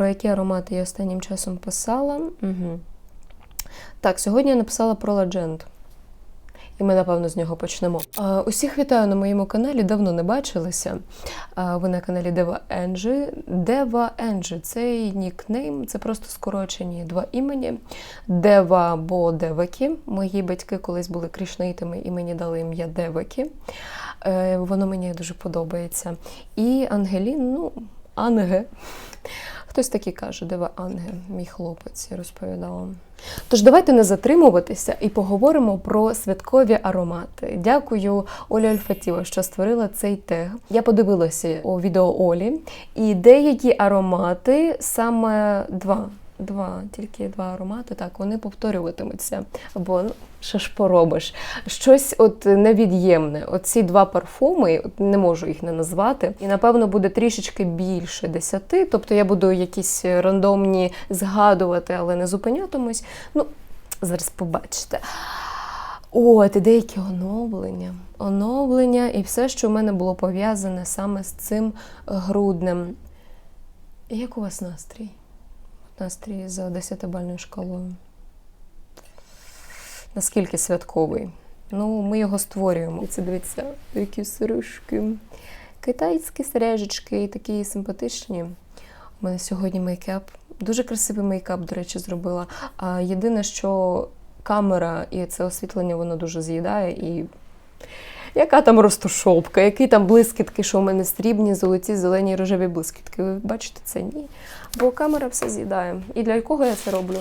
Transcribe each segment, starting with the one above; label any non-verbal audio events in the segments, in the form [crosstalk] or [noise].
Про які аромати я останнім часом писала. Угу. Так, сьогодні я написала про Legend. І ми, напевно, з нього почнемо. Усіх вітаю на моєму каналі, давно не бачилися. Ви на каналі Дева Енджі. Дева Енджі цей нікнейм, це просто скорочені два імені. Дева або Девакі. Мої батьки колись були крішнаїтами і мені дали ім'я Девакі. Е, воно мені дуже подобається. І Ангелін, ну, Анге. Хтось такий каже, Дева Анге, мій хлопець, я розповідала. Тож давайте не затримуватися і поговоримо про святкові аромати. Дякую Олі Альфатіва, що створила цей тег. Я подивилася у відео Олі, і деякі аромати саме два. Два, тільки два аромати, так, вони повторюватимуться. Або ну, що ж поробиш? Щось от невід'ємне. Оці два парфуми, от не можу їх не назвати. І напевно буде трішечки більше десяти. Тобто я буду якісь рандомні згадувати, але не зупинятимусь. Ну, зараз побачите. От, і деякі оновлення. Оновлення і все, що в мене було пов'язане саме з цим груднем. Як у вас настрій? Настрій за 10-бальною шкалою. Наскільки святковий? Ну, ми його створюємо. І це дивіться, які сережки. Китайські сережечки, такі симпатичні. У мене сьогодні мейкап. Дуже красивий мейкап, до речі, зробила. А єдине, що камера і це освітлення, воно дуже з'їдає. І яка там розтушовка, які там блискітки, що в мене срібні, золоті, зелені, рожеві блискітки. Ви бачите це? Ні. Бо камера все з'їдає. І для кого я це роблю?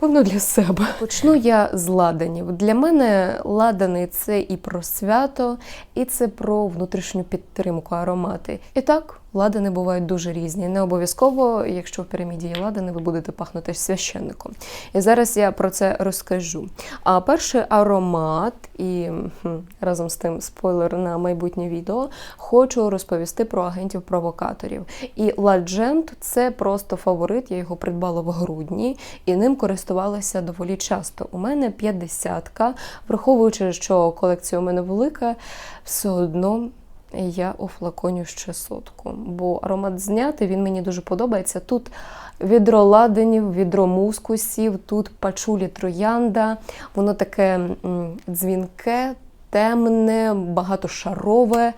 Певно, для себе. Почну я з ладанів. Для мене ладани це і про свято, і це про внутрішню підтримку аромати. І так, ладани бувають дуже різні. Не обов'язково, якщо в піраміді є ладани, ви будете пахнути священником. І зараз я про це розкажу. А перший аромат, і разом з тим спойлер на майбутнє відео, хочу розповісти про агентів-провокаторів. І Ладжент це просто фаворит. Я його придбала в грудні і ним користувалася доволі часто. У мене 50-ка, враховуючи, що колекція у мене велика, все одно. Я офлаконю ще сотку, бо аромат знятий, він мені дуже подобається. Тут відро ладенів, відро мускусів, тут пачулі троянда, воно таке дзвінке, темне, багатошарове.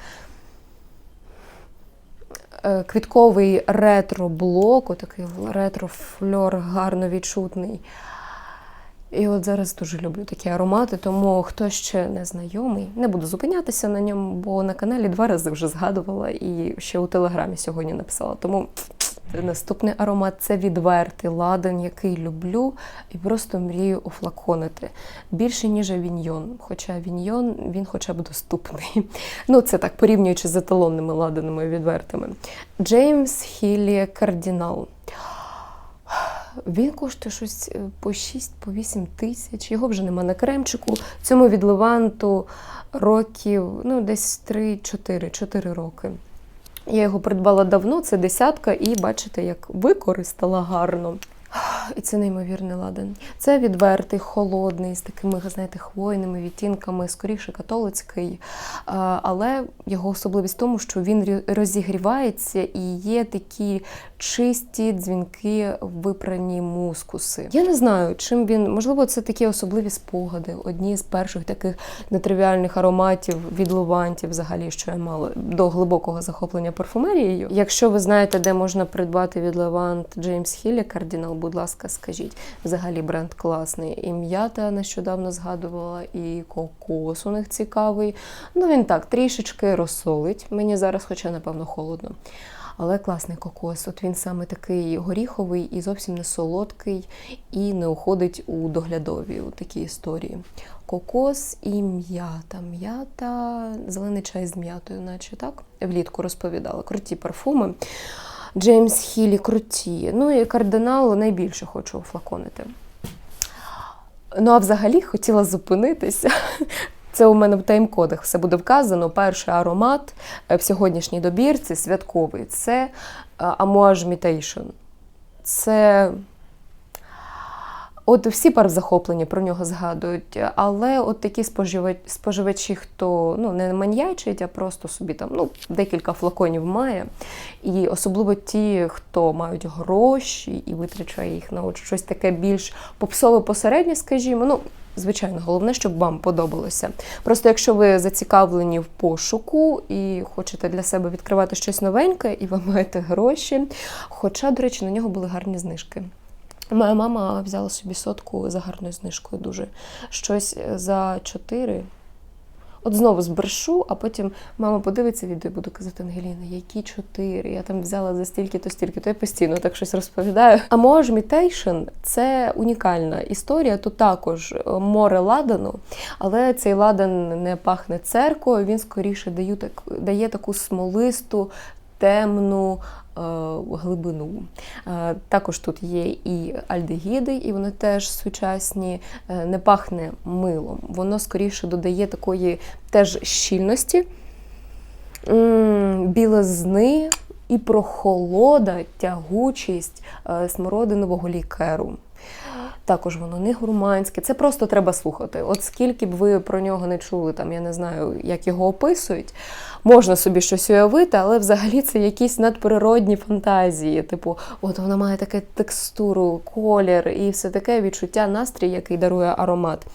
Е, Квітковий ретро-блок, отакий ретро-фльор гарно відчутний. І от зараз дуже люблю такі аромати, тому хто ще не знайомий, не буду зупинятися на ньому, бо на каналі два рази вже згадувала і ще у телеграмі сьогодні написала. Тому наступний аромат це відвертий ладан, який люблю і просто мрію офлаконити. Більше, ніж авіньйон. Хоча авіньйон він хоча б доступний. Ну, це так, порівнюючи з еталонними ладанами відвертими. Джеймс Хілі Кардінал. Він коштує щось е, по 6 по 8 тисяч. Його вже нема на кремчику. Цьому від Леванту років, ну, десь 3-4 4 роки. Я його придбала давно, це десятка, і бачите, як використала гарно. І це неймовірний ладан. Це відвертий, холодний, з такими, знаєте, хвойними відтінками, скоріше католицький. Але його особливість в тому, що він розігрівається і є такі чисті дзвінки випрані мускуси. Я не знаю, чим він, можливо, це такі особливі спогади, одні з перших таких нетривіальних ароматів від лувантів, взагалі, що я мала до глибокого захоплення парфумерією. Якщо ви знаєте, де можна придбати від Левант Джеймс Хілі Кардінал, будь ласка, скажіть. Взагалі бренд класний. І м'ята нещодавно згадувала, і кокос у них цікавий. Ну він так трішечки розсолить. Мені зараз, хоча, напевно, холодно. Але класний кокос. От він саме такий горіховий і зовсім не солодкий, і не уходить у доглядові у такі історії. Кокос і м'ята. М'ята, зелений чай з м'ятою, наче так? Влітку розповідала. Круті парфуми. Джеймс Хілі круті. Ну і кардиналу найбільше хочу офлаконити. Ну, а взагалі хотіла зупинитися. [laughs] Це у мене в тайм-кодах все буде вказано. Перший аромат е, в сьогоднішній добірці святковий це е, Amouage Mutation. Це От всі парзахоплені про нього згадують, але от такі споживачі, хто ну, не маньячить, а просто собі там ну, декілька флаконів має. І особливо ті, хто мають гроші і витрачає їх на от щось таке більш попсове посереднє, скажімо. ну, Звичайно, головне, щоб вам подобалося. Просто якщо ви зацікавлені в пошуку і хочете для себе відкривати щось новеньке, і ви маєте гроші. Хоча, до речі, на нього були гарні знижки. Моя мама взяла собі сотку за гарною знижкою дуже. Щось за 4. От знову збрешу, а потім мама подивиться відео і буду казати Ангеліна, які чотири? Я там взяла за стільки-то, стільки-то я постійно так щось розповідаю. А Може Mutation – це унікальна історія. Тут також е, море ладану, але цей ладан не пахне церквою, він скоріше дає, дає таку смолисту, темну. Е, Глибину. Е, Також тут є і альдегіди, і вони теж сучасні, Е, не пахне милом. Воно скоріше додає такої теж щільності, білизни і прохолода, тягучість смородинового лікеру. Також воно не гурманське, це просто треба слухати. От скільки б ви про нього не чули, там я не знаю, як його описують. Можна собі щось уявити, але взагалі це якісь надприродні фантазії. Типу, от вона має таку текстуру, колір і все таке відчуття, настрій, який дарує аромат.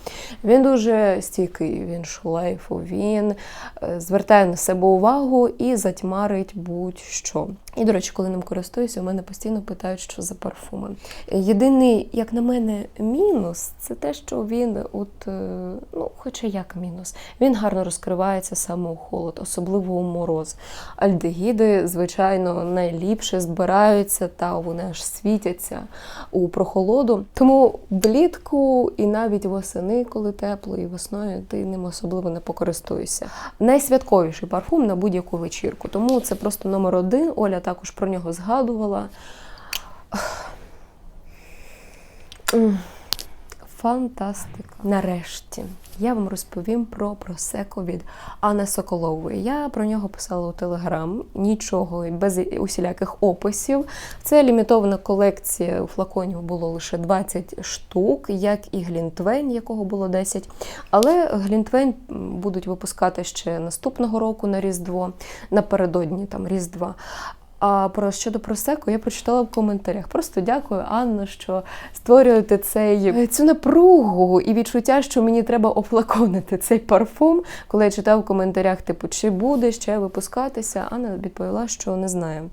Він дуже стійкий, він шлейфу, він е, звертає на себе увагу і затьмарить будь-що. І, до речі, коли ним користуюся, у мене постійно питають, що за парфуми. Єдиний, як на мене, мінус це те, що він, от, е, ну, хоча як мінус, він гарно розкривається саме у холод, особливо у мороз. Альдегіди, звичайно, найліпше збираються та вони аж світяться у прохолоду. Тому влітку і навіть восени, коли тепло, і весною ти ним особливо не покористуєшся. Найсвятковіший парфум на будь-яку вечірку. Тому це просто номер один. Оля також про нього згадувала. Фантастика. Нарешті я вам розповім про просеко від Анни Соколової. Я про нього писала у Телеграм, нічого без усіляких описів. Це лімітована колекція у флаконів було лише 20 штук, як і Глінтвейн, якого було 10. Але Глінтвейн будуть випускати ще наступного року на Різдво, напередодні там Різдва. А про щодо просеку я прочитала в коментарях. Просто дякую, Анна, що створюєте цей цю напругу і відчуття, що мені треба офлаконити цей парфум. Коли я читав в коментарях, типу, чи буде ще випускатися, Анна відповіла, що не знає.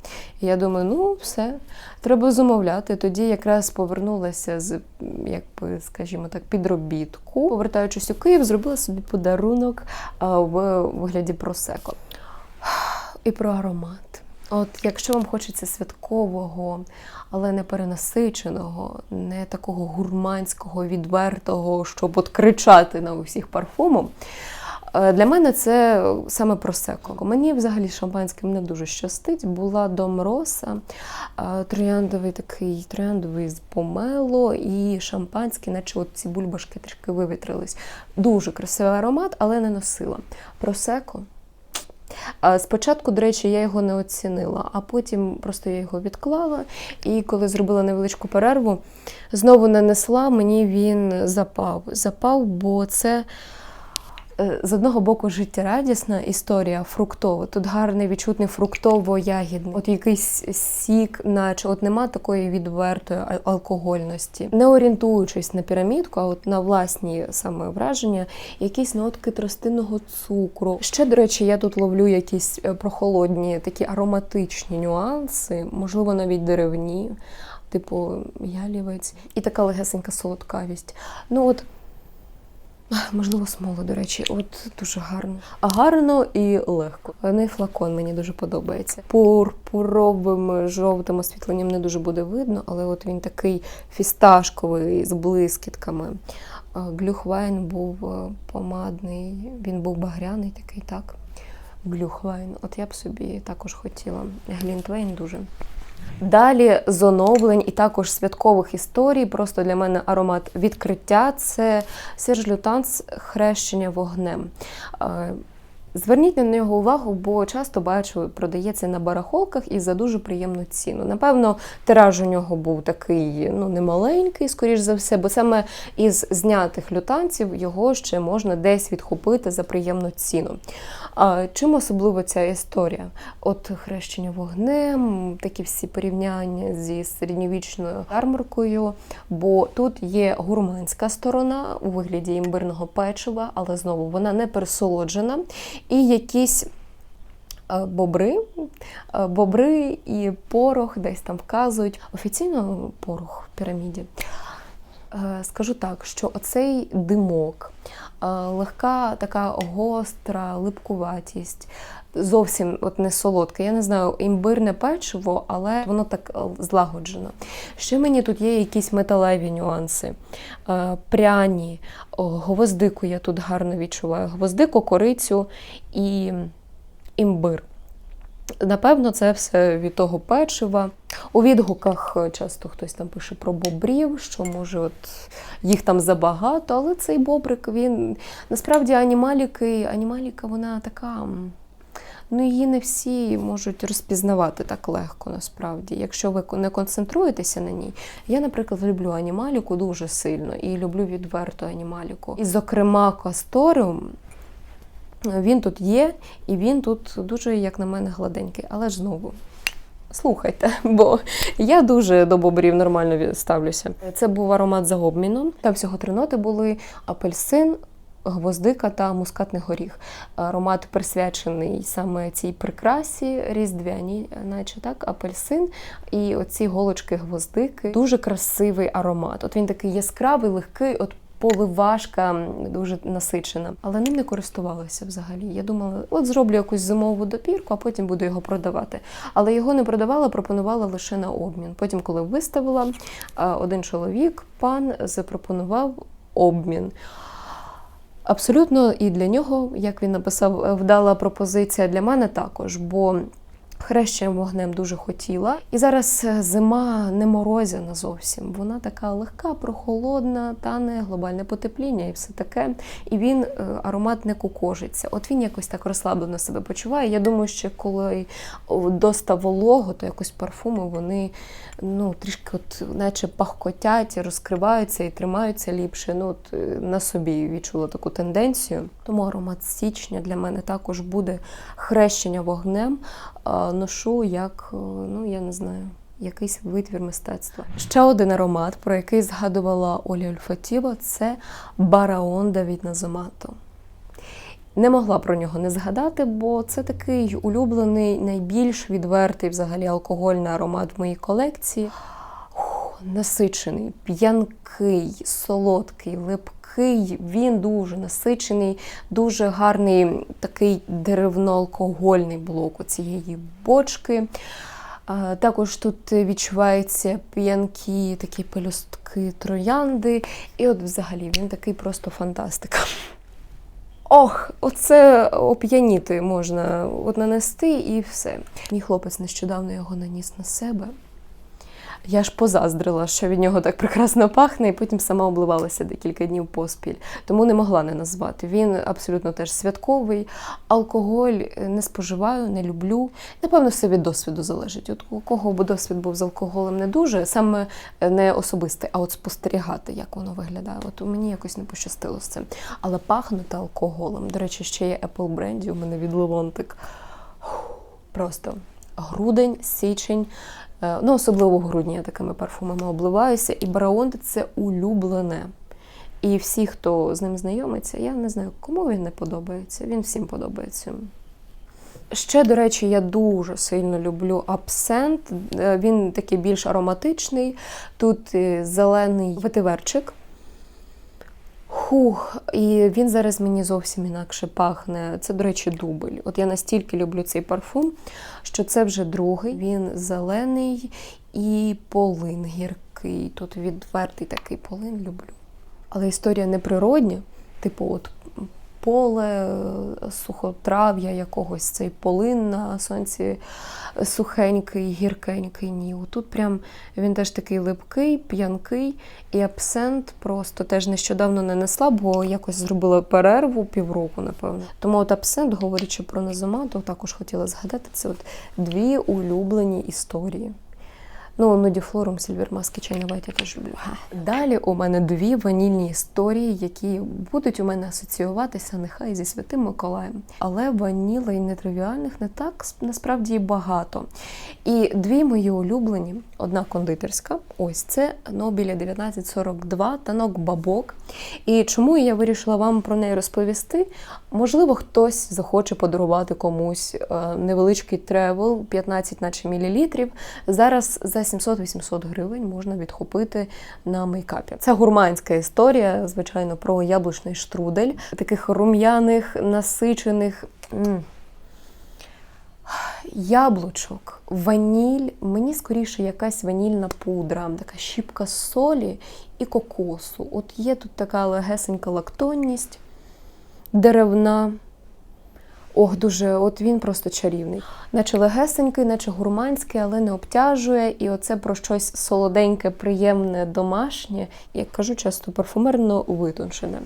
І я думаю, ну все, треба замовляти. Тоді якраз повернулася з, якби, скажімо так, підробітку. Повертаючись у Київ, зробила собі подарунок в вигляді просеко. І про аромат. От якщо вам хочеться святкового, але не перенасиченого, не такого гурманського, відвертого, щоб от кричати на усіх парфумом, е, для мене це саме просеко. Мені взагалі шампанським не дуже щастить. Була Дом Роса, е, трояндовий такий трояндовий з помело і шампанський, наче от ці бульбашки трішки вивітрились. Дуже красивий аромат, але не носила. Просеко. Спочатку, до речі, я його не оцінила, а потім просто я його відклала. І коли зробила невеличку перерву, знову нанесла, мені він запав. Запав, бо це. Е, З одного боку, життєрадісна історія фруктова. Тут гарний відчутний фруктово-ягідний. От якийсь сік, наче от нема такої відвертої алкогольності. Не орієнтуючись на пірамідку, а от на власні саме враження, якісь нотки тростинного цукру. Ще, до речі, я тут ловлю якісь е, прохолодні, такі ароматичні нюанси, можливо, навіть деревні, типу ялівець, і така легесенька солодкавість. Ну от. Можливо, смоло, до речі, от дуже гарно. А гарно і легко. Ну флакон мені дуже подобається. Пурпуровим жовтим освітленням не дуже буде видно, але от він такий фісташковий з блискітками. Глюхвайн був помадний, він був багряний такий, так. Глюхвайн. От я б собі також хотіла. Глінтвейн дуже. Далі з оновлень і також святкових історій. Просто для мене аромат відкриття це Серж Лютанс хрещення вогнем. Е, Зверніть на нього увагу, бо часто бачу, продається на барахолках і за дуже приємну ціну. Напевно, тираж у нього був такий ну немаленький, скоріш за все, бо саме із знятих лютанців його ще можна десь відхопити за приємну ціну. Чим особлива ця історія? От хрещення вогнем, такі всі порівняння зі середньовічною ярмаркою, бо тут є гурманська сторона у вигляді імбирного печива, але знову вона не пересолоджена. І якісь е, бобри, е, бобри і порох десь там вказують. Офіційно порох в піраміді. Е, Скажу так, що оцей димок, е, легка така гостра липкуватість, зовсім от не солодке. Я не знаю, імбирне печиво, але воно так е, злагоджено. Ще мені тут є якісь металеві нюанси, пряні, гвоздику я тут гарно відчуваю. Гвоздику, корицю і імбир. Напевно, це все від того печива. У відгуках е, часто хтось там пише про бобрів, що може от їх там забагато, але цей бобрик, він насправді анімаліки, анімаліка, вона така. Ну, її не всі можуть розпізнавати так легко, насправді, якщо ви не концентруєтеся на ній. Я, наприклад, люблю анімаліку дуже сильно і люблю відверту анімаліку. І, зокрема, касторіум, він тут є, і він тут дуже, як на мене, гладенький. Але ж знову. Слухайте, [laughs] бо я дуже до бобрів нормально ставлюся. Це був аромат за обміном. Там всього три ноти були апельсин, гвоздика та мускатний горіх. Аромат присвячений саме цій прикрасі різдвяній, наче так, апельсин і оці голочки гвоздики. Дуже красивий аромат. От він такий яскравий, легкий. От Поливашка дуже насичена, але ним не користувалася взагалі. Я думала, от зроблю якусь зимову допірку, а потім буду його продавати. Але його не продавала, пропонувала лише на обмін. Потім, коли виставила, один чоловік, пан, запропонував обмін. Абсолютно і для нього, як він написав, е, вдала пропозиція для мене також, бо хрещенням вогнем дуже хотіла. І зараз е, зима не морозяна зовсім. Вона така легка, прохолодна, тане глобальне потепління і все таке. І він е, аромат не кукожиться. От він якось так розслаблено себе почуває. Я думаю, що коли доста волого, то якось парфуми вони ну, трішки от, наче пахкотять, розкриваються і тримаються ліпше. Ну, от, е, на собі відчула таку тенденцію. Тому аромат січня для мене також буде хрещення вогнем. Ношу як, е, ну я не знаю. Якийсь витвір мистецтва. Ще один аромат, про який згадувала Оля Ольфатіва, це Бараонда від Назомато. Не могла про нього не згадати, бо це такий улюблений, найбільш відвертий взагалі алкогольний аромат в моїй колекції. Насичений, п'янкий, солодкий, липкий. Він дуже насичений, дуже гарний такий деревно-алкогольний блок у цієї бочки. Також тут відчуваються п'янкі такі пелюстки троянди. І от взагалі він такий просто фантастика. Ох, оце оп'яніти можна от нанести і все. Мій хлопець нещодавно його наніс на себе. Я ж позаздрила, що від нього так прекрасно пахне, і потім сама обливалася декілька днів поспіль. Тому не могла не назвати. Він абсолютно теж святковий. Алкоголь не споживаю, не люблю. Напевно, все від досвіду залежить. От у кого б досвід був з алкоголем не дуже, саме не особистий, а от спостерігати, як воно виглядає. От у мені якось не пощастило з цим. Але пахнути алкоголем. До речі, ще є Apple бренді, у мене від Левонтик. Просто грудень, січень. Е, Ну, особливо в грудні я такими парфумами обливаюся. І Бараонди це улюблене. І всі, хто з ним знайомиться, я не знаю, кому він не подобається. Він всім подобається. Ще, до речі, я дуже сильно люблю абсент. Е, Він такий більш ароматичний. Тут е, зелений ветиверчик. Хух, і він зараз мені зовсім інакше пахне. Це, до речі, дубль. От я настільки люблю цей парфум, що це вже другий. Він зелений і полин гіркий. Тут відвертий такий полин люблю. Але історія неприродня, типу, от поле, сухотрав'я якогось цей полин на сонці сухенький, гіркенький. Ні, тут прям він теж такий липкий, п'янкий, і абсент просто теж нещодавно не несла, бо якось зробила перерву півроку, напевно. Тому от абсент, говорячи про Назома, також хотіла згадати це от дві улюблені історії. Ну, нудіфлорум, сільвермаски, чайна вайт я теж люблю. Далі у мене дві ванільні історії, які будуть у мене асоціюватися нехай зі святим Миколаєм. Але ванілей нетривіальних не так насправді багато. І дві мої улюблені: одна кондитерська, ось це Нобіля 1942 танок бабок. І чому я вирішила вам про неї розповісти? Можливо, хтось захоче подарувати комусь е, невеличкий тревел, 15 наче мілілітрів. Зараз за 700-800 гривень можна відхопити на мейкапі. Це гурманська історія, звичайно, про яблучний штрудель, таких рум'яних, насичених. Яблучок, ваніль, мені скоріше якась ванільна пудра, така щіпка солі і кокосу. От є тут така легесенька лактонність, деревна. Ох, дуже, от він просто чарівний. Наче легесенький, наче гурманський, але не обтяжує. І оце про щось солоденьке, приємне, домашнє, як кажу, часто парфумерно витончене.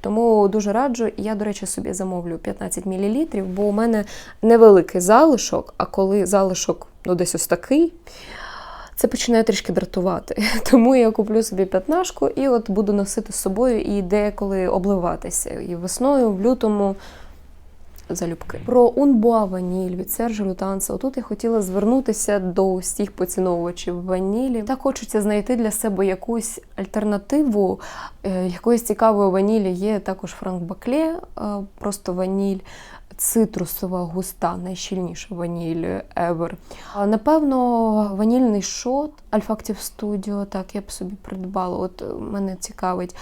Тому дуже раджу. Я, до речі, собі замовлю 15 мл, бо у мене невеликий залишок, а коли залишок ну, десь ось такий. Це починає трішки дратувати. [laughs] Тому я куплю собі п'ятнашку і от буду носити з собою і деколи обливатися. І весною, в лютому залюбки. Про Унбуа ваніль від Сержа Лютанса. Отут я хотіла звернутися до всіх поціновувачів ванілі. Так хочеться знайти для себе якусь альтернативу. Е, Якоїсь цікавої ванілі є також Франк Бакле, е, просто ваніль. Цитрусова густа, найщільніша ваніль ever. Напевно, ванільний шот Alfactive Studio, так, я б собі придбала, от е, мене цікавить.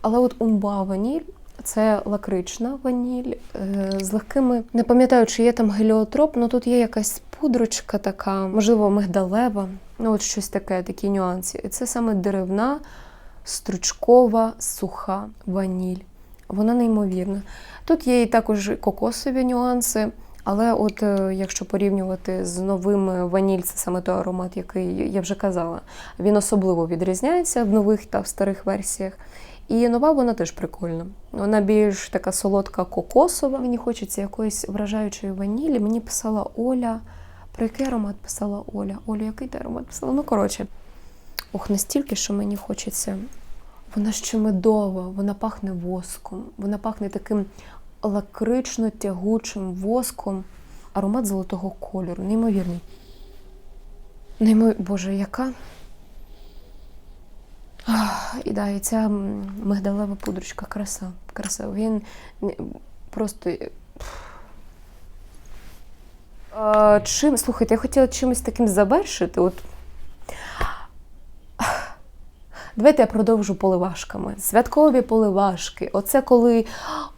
Але от Умба ваніль це лакрична ваніль е, з легкими. Не пам'ятаю, чи є там геліотроп, але тут є якась пудрочка така, можливо, мигдалева. Ну, от щось таке, такі нюанси. І це саме деревна, стручкова, суха ваніль. Вона неймовірна. Тут є і також кокосові нюанси. Але от е, якщо порівнювати з новим ваніль, це саме той аромат, який я вже казала, він особливо відрізняється в нових та в старих версіях. І нова вона теж прикольна. Вона більш така солодка кокосова. Мені хочеться якоїсь вражаючої ванілі. Мені писала Оля. Про який аромат писала Оля? Оля, який ти аромат писала? Ну, коротше, ох, настільки, що мені хочеться. Вона ще медова, вона пахне воском, вона пахне таким лакрично тягучим воском. Аромат золотого кольору. Неймовірний. Неймо... Боже, яка? І да, і ця мигдалева пудрочка, краса. краса. Він просто. е. А, чим, слухайте, я хотіла чимось таким завершити. От. Давайте я продовжу поливашками. Святкові поливашки. Оце коли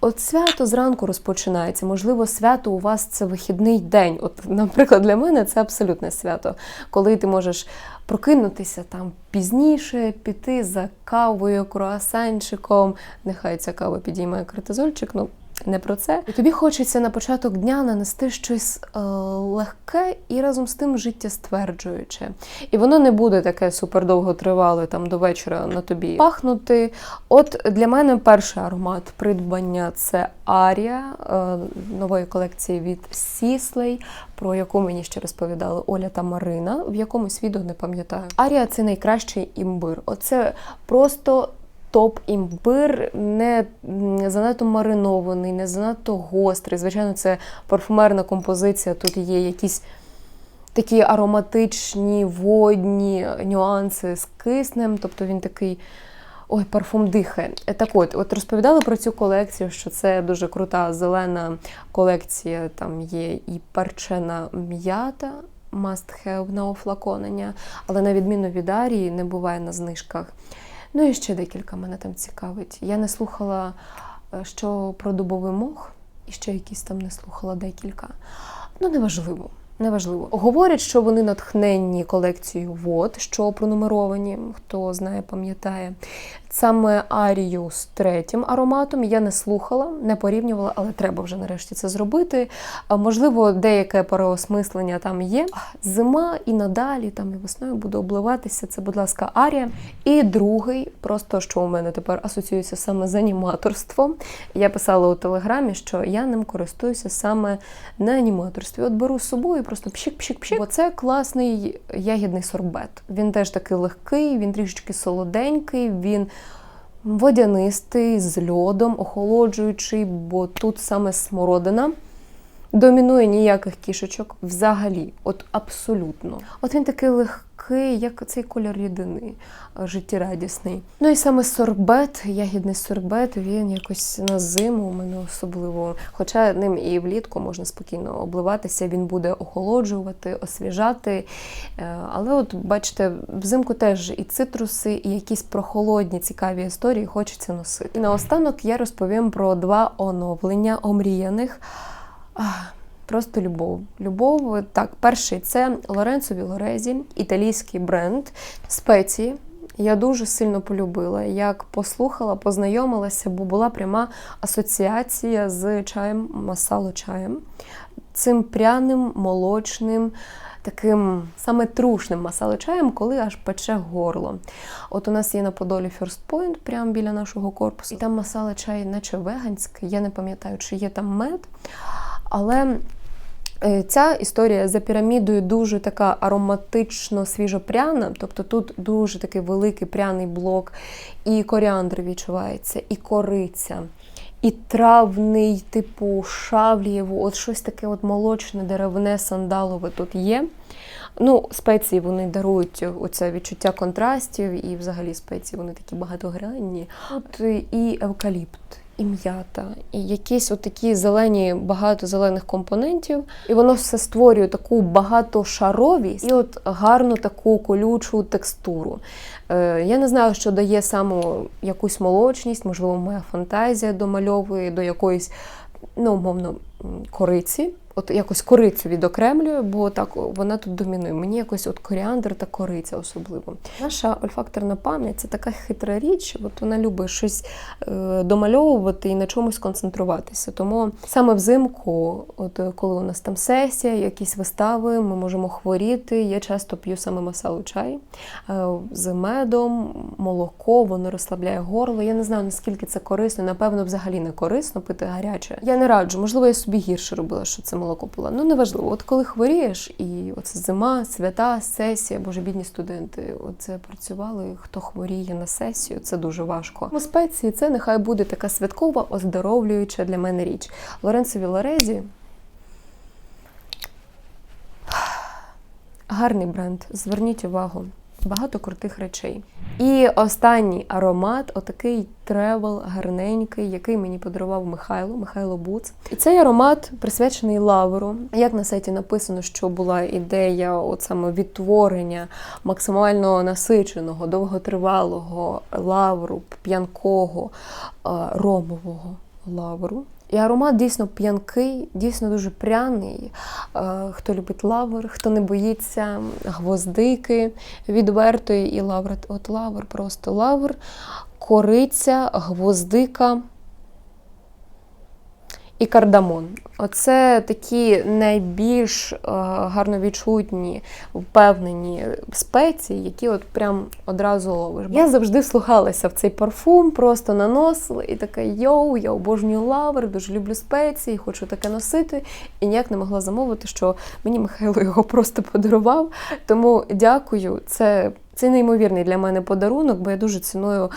от свято зранку розпочинається. Можливо, свято у вас це вихідний день. От, наприклад, для мене це абсолютне свято, коли ти можеш прокинутися там пізніше, піти за кавою, круасанчиком. Нехай ця кава підіймає кортизольчик, ну не про це. І тобі хочеться на початок дня нанести щось е, легке і разом з тим життєстверджуюче. І воно не буде таке супердовго тривале там до вечора на тобі пахнути. От для мене перший аромат придбання це Арія е, нової колекції від Сіслей, про яку мені ще розповідали Оля та Марина. В якомусь відео не пам'ятаю. Арія це найкращий імбир. Оце просто топ імбир, не занадто маринований, не занадто гострий. Звичайно, це парфумерна композиція. Тут є якісь такі ароматичні водні нюанси з киснем, тобто він такий. Ой, парфум дихає. Так от, от розповідали про цю колекцію, що це дуже крута зелена колекція. Там є і перчена м'ята, must have на офлаконення, але на відміну від Арії не буває на знижках. Ну і ще декілька мене там цікавить. Я не слухала, е, що про дубовий мох, і ще якісь там не слухала декілька. Ну, неважливо. Неважливо. Говорять, що вони натхненні колекцією вод, що пронумеровані, хто знає, пам'ятає. Саме Арію з третім ароматом я не слухала, не порівнювала, але треба вже нарешті це зробити. Можливо, деяке переосмислення там є. Зима і надалі, там і весною буду обливатися. Це, будь ласка, Арія. І другий, просто що у мене тепер асоціюється саме з аніматорством. Я писала у телеграмі, що я ним користуюся саме на аніматорстві. От беру з собою просто пшик-пшик-пшик. Бо це класний ягідний сорбет. Він теж такий легкий, він трішечки солоденький, він водянистий, з льодом, охолоджуючий, бо тут саме смородина. Домінує ніяких кішечок взагалі, от абсолютно. От він такий легкий, як цей кольор рідини, життєрадісний. Ну і саме сорбет, ягідний сорбет, він якось на зиму у мене особливо. Хоча ним і влітку можна спокійно обливатися, він буде охолоджувати, освіжати. Е, Але от бачите, взимку теж і цитруси, і якісь прохолодні цікаві історії хочеться носити. І наостанок я розповім про два оновлення омріяних. Просто любов. Любов, так, перший це Лоренцо Вілорезі, італійський бренд спеції. Я дуже сильно полюбила. Як послухала, познайомилася, бо була пряма асоціація з чаєм, масало чаєм. Цим пряним, молочним, таким саме трушним масало чаєм, коли аж пече горло. От у нас є на Подолі First Point, прямо біля нашого корпусу. І там масало чай, наче веганське. Я не пам'ятаю, чи є там мед. Але е, ця історія за пірамідою дуже така ароматично свіжопряна, тобто тут дуже такий великий пряний блок, і коріандр відчувається, і кориця, і травний, типу шавлієву, от щось таке от молочне, деревне, сандалове тут є. Ну, спеції вони дарують оце відчуття контрастів, і взагалі спеції вони такі багатогранні. От і евкаліпт і м'ята, і якісь от такі зелені, багато зелених компонентів. І воно все створює таку багатошаровість і от гарну таку колючу текстуру. Е, Я не знаю, що дає саме якусь молочність, можливо, моя фантазія домальовує до якоїсь, ну, умовно, кориці от якось корицю відокремлюю, бо так вона тут домінує. Мені якось от коріандр та кориця особливо. Наша ольфакторна пам'ять це така хитра річ, от вона любить щось е, домальовувати і на чомусь концентруватися. Тому саме взимку, от коли у нас там сесія, якісь вистави, ми можемо хворіти. Я часто п'ю саме масалу чай е, з медом, молоко, воно розслабляє горло. Я не знаю, наскільки це корисно. Напевно, взагалі не корисно пити гаряче. Я не раджу, можливо, я собі гірше робила, що це молоко пила. Ну неважливо. От коли хворієш, і оце зима, свята, сесія, боже, бідні студенти, оце працювали. Хто хворіє на сесію, це дуже важко. У спеції це нехай буде така святкова, оздоровлююча для мене річ. Лоренцо Вілорезі. Гарний бренд. Зверніть увагу. Багато крутих речей. І останній аромат отакий тревел гарненький, який мені подарував Михайло, Михайло Буц. І цей аромат присвячений лаверу. Як на сайті написано, що була ідея от саме відтворення максимально насиченого, довготривалого лавру, п'янкого, ромового лавру. І аромат дійсно п'янкий, дійсно дуже пряний. Хто любить лавр, хто не боїться гвоздики відвертої і лавр. От лавр, просто лавр, кориця, гвоздика і кардамон. Оце такі найбільш е, гарно відчутні, впевнені спеції, які от прям одразу ловиш. Я завжди слухалася в цей парфум, просто наносила і така йоу, я обожнюю лавр, дуже люблю спеції, хочу таке носити. І ніяк не могла замовити, що мені Михайло його просто подарував. Тому дякую. Це це неймовірний для мене подарунок, бо я дуже ціную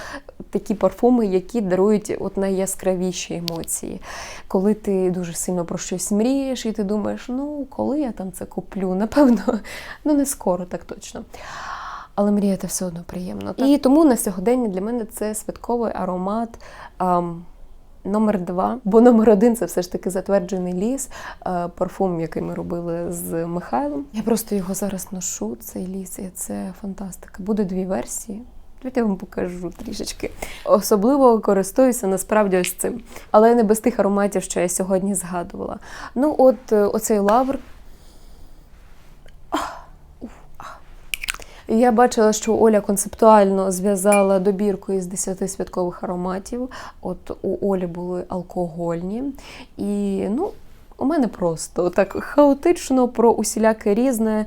такі парфуми, які дарують от найяскравіші емоції. Коли ти дуже сильно про щось мрієш, і ти думаєш, ну коли я там це куплю? [laughs] Напевно, ну не скоро, так точно. Але мріяти все одно приємно. Так? І тому на сьогодення для мене це святковий аромат. Ам, Номер два, бо номер один це все ж таки затверджений ліс, парфум, який ми робили з Михайлом. Я просто його зараз ношу, цей ліс, і це фантастика. Буде дві версії. Давайте я вам покажу трішечки. Особливо користуюся насправді ось цим. Але не без тих ароматів, що я сьогодні згадувала. Ну, от е, оцей лавр. Я бачила, що Оля концептуально зв'язала добірку із 10 святкових ароматів. От у Олі були алкогольні. І, ну, у мене просто так хаотично про усіляке різне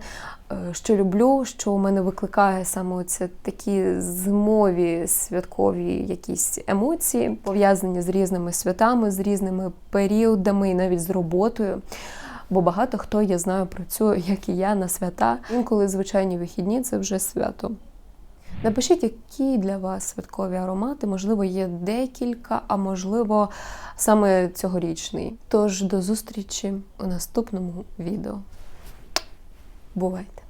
що люблю, що у мене викликає саме оце такі зимові святкові якісь емоції, пов'язані з різними святами, з різними періодами і навіть з роботою. Бо багато хто я знаю працює, як і я, на свята. Інколи звичайні вихідні це вже свято. Напишіть, які для вас святкові аромати, можливо, є декілька, а можливо, саме цьогорічний. Тож до зустрічі у наступному відео. Бувайте!